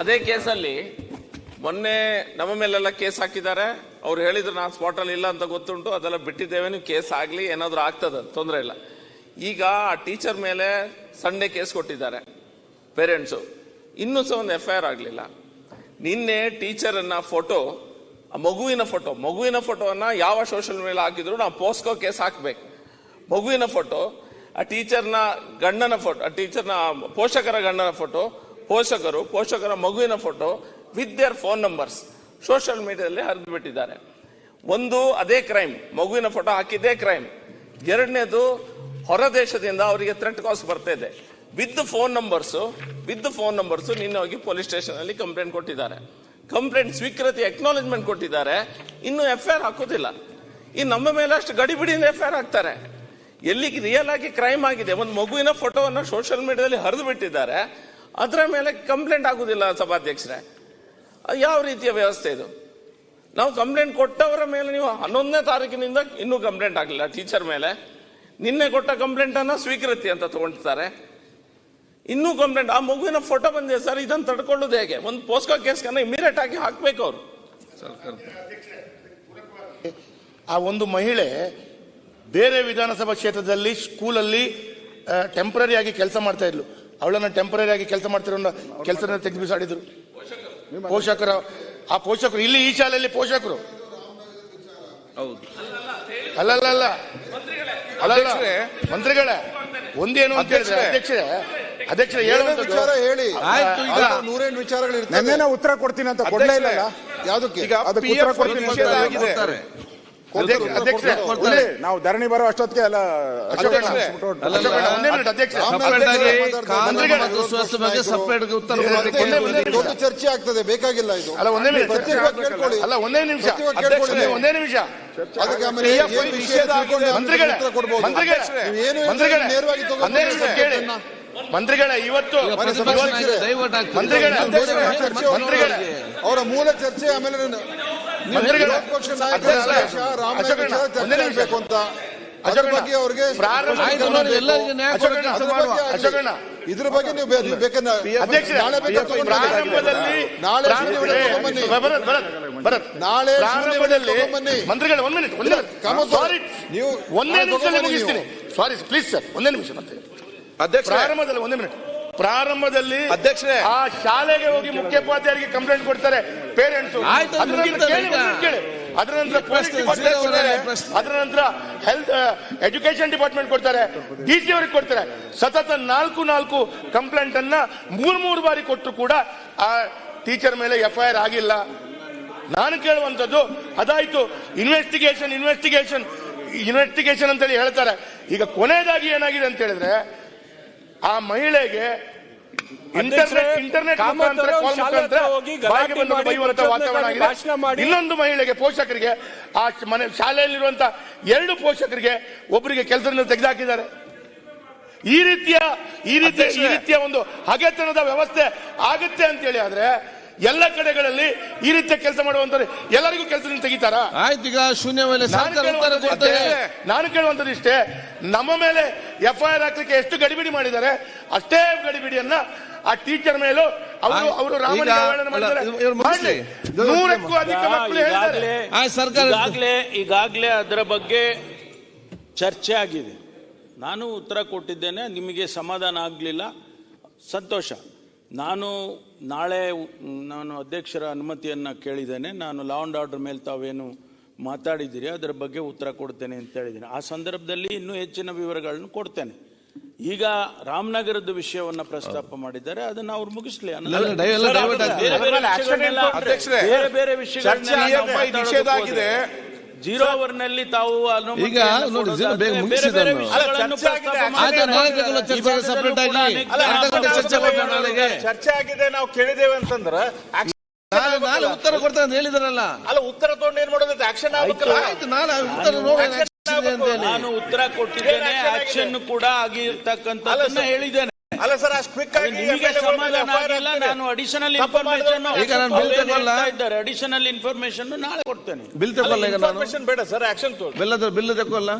ಅದೇ ಕೇಸಲ್ಲಿ ಮೊನ್ನೆ ನಮ್ಮ ಮೇಲೆಲ್ಲ ಕೇಸ್ ಹಾಕಿದ್ದಾರೆ. ಅವ್ರು ಹೇಳಿದ್ರು, ನಾನು ಸ್ಪಾಟಲ್ಲಿ ಇಲ್ಲ ಅಂತ ಗೊತ್ತುಂಟು, ಅದೆಲ್ಲ ಬಿಟ್ಟಿದ್ದೇವೆ, ನೀವು ಕೇಸ್ ಆಗಲಿ, ಏನಾದರೂ ಆಗ್ತದೆ ತೊಂದರೆ ಇಲ್ಲ. ಈಗ ಆ ಟೀಚರ್ ಮೇಲೆ ಸಂಡೇ ಕೇಸ್ ಕೊಟ್ಟಿದ್ದಾರೆ ಪೇರೆಂಟ್ಸು ಇನ್ನೂ ಸಹ ಒಂದು ಎಫ್ ಐ ಆರ್ ಆಗಲಿಲ್ಲ. ನಿನ್ನೆ ಟೀಚರನ್ನ ಫೋಟೋ ಮಗುವಿನ ಫೋಟೋ ಮಗುವಿನ ಫೋಟೋವನ್ನ ಯಾವ ಸೋಷಿಯಲ್ ಮೀಡಿಯಾ ಹಾಕಿದ್ರು ನಾವು ಪೋಸ್ಕೋ ಕೇಸ್ ಹಾಕ್ಬೇಕು. ಮಗುವಿನ ಫೋಟೋ ಆ ಟೀಚರ್ನ ಗಂಡನ ಫೋಟೋ ಆ ಟೀಚರ್ನ ಪೋಷಕರ ಗಂಡನ ಫೋಟೋ ಪೋಷಕರು, ಪೋಷಕರ ಮಗುವಿನ photo with their phone numbers social ಮೀಡಿಯಾದಲ್ಲಿ ಹರಿದು ಬಿಟ್ಟಿದ್ದಾರೆ. ಒಂದು, ಅದೇ ಕ್ರೈಮ್ ಮಗುವಿನ ಫೋಟೋ ಹಾಕಿದ್ದೇ ಕ್ರೈಮ್ ಎರಡನೇದು, ಹೊರ ದೇಶದಿಂದ ಅವರಿಗೆ ಥ್ರೆಟ್ ಕಾಸ್ ಬರ್ತಾ ಇದೆ. With phone numbers with phone numbers ನಿನ್ನೆ ಹೋಗಿ ಪೊಲೀಸ್ ಸ್ಟೇಷನ್ ಅಲ್ಲಿ ಕಂಪ್ಲೇಂಟ್ ಕೊಟ್ಟಿದ್ದಾರೆ. ಕಂಪ್ಲೇಂಟ್ ಸ್ವೀಕೃತಿ ಎಕ್ನಾಲಜ್ಮೆಂಟ್ ಕೊಟ್ಟಿದ್ದಾರೆ. ಇನ್ನು ಎಫ್ ಐ ಹಾಕೋದಿಲ್ಲ. ಈ ನಮ್ಮ ಮೇಲೆ ಅಷ್ಟು ಗಡಿಬಿಡಿಯಿಂದ ಎಫ್ ಐ ಆರ್ ಹಾಕ್ತಾರೆ. ಎಲ್ಲಿಗೆ ರಿಯಲ್ ಆಗಿ ಕ್ರೈಮ್ ಆಗಿದೆ, ಒಂದು ಮಗುವಿನ ಫೋಟೋವನ್ನು ಸೋಷಿಯಲ್ ಮೀಡಿಯಾದಲ್ಲಿ ಹರಿದು ಬಿಟ್ಟಿದ್ದಾರೆ. ಅದರ ಮೇಲೆ ಕಂಪ್ಲೇಂಟ್ ಆಗುದಿಲ್ಲ ಸಭಾಧ್ಯಕ್ಷರೇ. ಯಾವ ರೀತಿಯ ವ್ಯವಸ್ಥೆ ಇದು? ನಾವು ಕಂಪ್ಲೇಂಟ್ ಕೊಟ್ಟವರ ಮೇಲೆ ನೀವು ಹನ್ನೊಂದನೇ ತಾರೀಕಿನಿಂದ ಇನ್ನೂ ಕಂಪ್ಲೇಂಟ್ ಆಗಲಿಲ್ಲ. ಟೀಚರ್ ಮೇಲೆ ನಿನ್ನೆ ಕೊಟ್ಟ ಕಂಪ್ಲೇಂಟ್ ಅನ್ನ ಸ್ವೀಕೃತಿ ಅಂತ ತಗೊಂಡಿದ್ದಾರೆ ಇನ್ನೂ ಕಂಪ್ಲೇಂಟ್ ಆ ಮಗುವಿನ ಫೋಟೋ ಬಂದಿದೆ ಸರ್, ಇದನ್ನು ತಡ್ಕೊಳ್ಳೋದು ಹೇಗೆ? ಒಂದು ಪೋಸ್ಕೋ ಕೇಸ್ ಇಮಿಡಿಯೇಟ್ ಆಗಿ ಹಾಕಬೇಕು ಅವರು. ಆ ಒಂದು ಮಹಿಳೆ ಬೇರೆ ವಿಧಾನಸಭಾ ಕ್ಷೇತ್ರದಲ್ಲಿ ಸ್ಕೂಲಲ್ಲಿ ಟೆಂಪರರಿ ಆಗಿ ಕೆಲಸ ಮಾಡ್ತಾ ಇದ್ಲು. ಅವಳನ್ನ ಟೆಂಪರರಿ ಆಗಿ ಕೆಲಸ ಮಾಡ್ತಿರೋ ಕೆಲಸನ ತೆಗೆದು ಬಿಸಾಡಿದ್ರು. ಪೋಷಕರು ಆ ಪೋಷಕರು ಇಲ್ಲಿ ಈ ಶಾಲೆಯಲ್ಲಿ ಪೋಷಕರು. ಅಲ್ಲಲ್ಲ ಅಲ್ಲ ಅಲ್ಲಲ್ಲ. ಮಂತ್ರಿಗಳೇ. ಒಂದೇನು ಅಂತ ಹೇಳಿದ್ರೆ ಅಧ್ಯಕ್ಷರೇ. ಅಧ್ಯಕ್ಷರೇ ಏನೇನ್ ವಿಚಾರ ಹೇಳಿ? ನೂರೇನು ವಿಚಾರಗಳು ಉತ್ತರ ಕೊಡ್ತೀನಿ ಅಂತ ಕೊಡ್ಲೇ ಇಲ್ಲ ಯಾವ್ದಕ್ಕೆ? ಈಗ ಅದಕ್ಕೆ ಉತ್ತರ ಕೊಡ್ತೀನಿ ನಾವು ಧರಣಿ ಬರೋ ಅಷ್ಟೊತ್ತಿಗೆ ಅಲ್ಲ ಚರ್ಚೆ ಆಗ್ತದೆ ಬೇಕಾಗಿಲ್ಲ ಇದು. ಅಲ್ಲ ಒಂದೇ ಅಲ್ಲ ಒಂದೇ ನಿಮಿಷ. ಒಂದೇ ನಿಮಿಷ. ಮಂತ್ರಿಗಳೇ, ಇವತ್ತು ಮಂತ್ರಿಗಳೇ. ಅವರ ಮೂಲ ಚರ್ಚೆ ಆಮೇಲೆ ಇದ್ರ ಬಗ್ಗೆ ನೀವು ನಾಳೆ. ಮಂತ್ರಿಗಳೇ ಒಂದ್ ಮಿನಿಟ್ ಒಂದೇ ಸಾರಿ ನೀವು ಒಂದೇ ನಿಮಿಷದಲ್ಲಿ ಮುಗಿಸ್ತೀನಿ. ಸಾರಿ ಪ್ಲೀಸ್ ಸರ್ ಒಂದೇ ನಿಮಿಷ ಮತ್ತೆ. ಅಧ್ಯಕ್ಷ ಪ್ರಾರಂಭದಲ್ಲಿ ಒಂದೇ ಮಿನಿಟ್. ಪ್ರಾರಂಭದಲ್ಲಿ ಅಧ್ಯಕ್ಷರೇ. ಆ ಶಾಲೆಗೆ ಹೋಗಿ ಮುಖ್ಯೋಪಾಧ್ಯಾಯರಿಗೆ ಕಂಪ್ಲೇಂಟ್ ಕೊಡ್ತಾರೆ. ಪೇರೆಂಟ್ಸ್. ಅದರ ನಂತರ ಪೊಲೀಸ್ ಪ್ರಶ್ನೆ, ಡಿಪಾರ್ಟ್ಮೆಂಟ್ ಕೊಡ್ತಾರೆ. ಅದರ ನಂತರ ಹೆಲ್ತ್ ಎಜುಕೇಶನ್ ಡಿಪಾರ್ಟ್ಮೆಂಟ್ ಕೊಡ್ತಾರೆ. ಡಿ ಸಿ ಅವರಿಗೆ ಕೊಡ್ತಾರೆ. ಸತತ ನಾಲ್ಕು ನಾಲ್ಕು ಕಂಪ್ಲೇಂಟ್ ಅನ್ನ ಮೂರ್ ಮೂರು ಬಾರಿ ಕೊಟ್ಟರು ಕೂಡ ಆ ಟೀಚರ್ ಮೇಲೆ ಎಫ್ ಐ ಆರ್ ಆಗಿಲ್ಲ. ನಾನು ಕೇಳುವಂತದ್ದು ಅದಾಯ್ತು. ಇನ್ವೆಸ್ಟಿಗೇಷನ್ ಇನ್ವೆಸ್ಟಿಗೇಷನ್ ಇನ್ವೆಸ್ಟಿಗೇಷನ್ ಅಂತೇಳಿ ಹೇಳ್ತಾರೆ. ಈಗ ಕೊನೆಯದಾಗಿ ಏನಾಗಿದೆ ಅಂತ ಹೇಳಿದ್ರೆ ಆ ಮಹಿಳೆಗೆ ಇಂಟರ್ನೆಟ್ ವಾತಾವರಣ ಇನ್ನೊಂದು ಮಹಿಳೆಗೆ ಪೋಷಕರಿಗೆ ಆ ಮನೆ ಶಾಲೆಯಲ್ಲಿರುವಂತ ಎರಡು ಪೋಷಕರಿಗೆ ಒಬ್ಬರಿಗೆ ಕೆಲಸದಿಂದ ತೆಗೆದುಹಾಕಿದ್ದಾರೆ ಈ ರೀತಿಯ ಈ ರೀತಿಯ ಈ ರೀತಿಯ ಒಂದು ಹಗೆತನದ ವ್ಯವಸ್ಥೆ ಆಗುತ್ತೆ ಅಂತೇಳಿ ಆದ್ರೆ ಎಲ್ಲ ಕಡೆಗಳಲ್ಲಿ ಈ ರೀತಿಯ ಕೆಲಸ ಮಾಡುವಂತವ್ರು ಎಲ್ಲರಿಗೂ ಕೆಲಸದಿಂದ ತೆಗಿತಾರ? ಆಯ್ತು ಈಗ ಶೂನ್ಯ ಮೇಲೆ ನಾನು ಸರ್ಕಾರ ಉತ್ತರ ಕೇಳುವಂಥದ್ದು ಕೊಡ್ತೇವೆ ಇಷ್ಟೇ. ನಾನು ಕೇಳುವಂತದ್ದು ಇಷ್ಟೇ. ನಮ್ಮ ಮೇಲೆ ಎಫ್ ಐ ಆರ್ ಹಾಕ್ಲಿಕ್ಕೆ ಎಷ್ಟು ಗಡಿಬಿಡಿ ಮಾಡಿದ್ದಾರೆ? ಅಷ್ಟೇ ಗಡಿಬಿಡಿಯನ್ನ ಆ ಟೀಚರ್ ಮೇಲೂ ಅವರು. ಅವರು ರಾಮನಿಗೆ ಈಗ ಅವಹೇಳನ ಮಾಡಿದ್ದಾರೆ. ಅಲ್ಲ, ಇವ್ರು ಮುಗಿಸ್ಲಿ. ಮಾಡ್ಲಿ. ನೂರಕ್ಕೂ ಅಧಿಕ ಮಕ್ಕಳು ಹೇಳಿದ್ದಾರೆ. ಈಗಾಗಲೇ ಆಯ್ತು ಸರ್ಕಾರ ಈಗಾಗಲೇ ಈಗಾಗಲೇ ಅದರ ಬಗ್ಗೆ ಚರ್ಚೆ ಆಗಿದೆ. ನಾನು ಉತ್ತರ ಕೊಟ್ಟಿದ್ದೇನೆ ನಿಮಗೆ ಸಮಾಧಾನ ಆಗಲಿಲ್ಲ. ಸಂತೋಷ. ನಾನು ನಾಳೆ ನಾನು ಅಧ್ಯಕ್ಷರ ಅನುಮತಿಯನ್ನು ಕೇಳಿದ್ದೇನೆ. ನಾನು ಲಾ ಅಂಡ್ ಆರ್ಡರ್ ಮೇಲೆ ತಾವೇನು ಮಾತಾಡಿದ್ದೀರಿ ಅದರ ಬಗ್ಗೆ ಉತ್ತರ ಕೊಡ್ತೇನೆ ಅಂತ ಹೇಳಿದ್ದೀನಿ. ಆ ಸಂದರ್ಭದಲ್ಲಿ ಇನ್ನೂ ಹೆಚ್ಚಿನ ವಿವರಗಳನ್ನು ಕೊಡ್ತೇನೆ. ಈಗ ರಾಮನಗರದ ವಿಷಯವನ್ನ ಪ್ರಸ್ತಾಪ ಮಾಡಿದ್ದಾರೆ ಅದನ್ನ ಅವ್ರು ಮುಗಿಸ್ಲಿ. ಬೇರೆ ಬೇರೆ ವಿಷಯಗಳನ್ನೆಲ್ಲ- ಜೀರೋ ಅವರ್ನಲ್ಲಿ ತಾವು ಈಗ ನೋಡಿ, ಬೇಗ ಆಗಿ ಚರ್ಚೆ ನಾಳೆಗೆ. ಚರ್ಚೆ ಆಗಿದೆ ನಾವು ಕೇಳಿದ್ದೇವೆ ಅಂತಂದ್ರೆ ನಾನು ಉತ್ತರ ಕೊಡ್ತೇನೆ ಅಂತ ಹೇಳಿದಾರಲ್ಲ. ಅಲ್ಲ ಉತ್ತರ ತಗೊಂಡು ಏನ್ ಮಾಡೋದು? ಆಕ್ಷನ್ ಆಗ್ಬೇಕಲ್ಲ ಆಯ್ತು ನಾನು ಉತ್ತರ ನೋಡಿ ನಾನು ಉತ್ತರ ಕೊಟ್ಟಿದ್ದೇನೆ ಆಕ್ಷನ್ ಕೂಡ ಆಗಿರ್ತಕ್ಕಂಥ ಹೇಳಿದ್ದೇನೆ. ಅಲ್ಲ ಸರ್ ಅಷ್ಟು ಕ್ವಿಕ್ ಆಗಿ ನಿಮಗೆ ಸಮಾಧಾನ ಆಗಿಲ್ಲ ನಾನು ಅಡಿಷನಲ್ ಇನ್ಫಾರ್ಮೇಶನ್ ಈಗ ನಾನು ಬಿಲ್ ತಗೊಳ್ಳ? ಇದ್ದಾರೆ ಅಡಿಷನಲ್ ಇನ್ಫಾರ್ಮೇಶನ್ ನಾಳೆ ಕೊಡ್ತೇನೆ. ಬಿಲ್ ತಗೊಳ್ಳ ಈಗ ನಾನು? ಬೇಡ ಸರ್ ಆಕ್ಷನ್ ತಗೊಳ್ಳಿ ಬಿಲ್ ಬಿಲ್ ತಗೊಲ್ಲ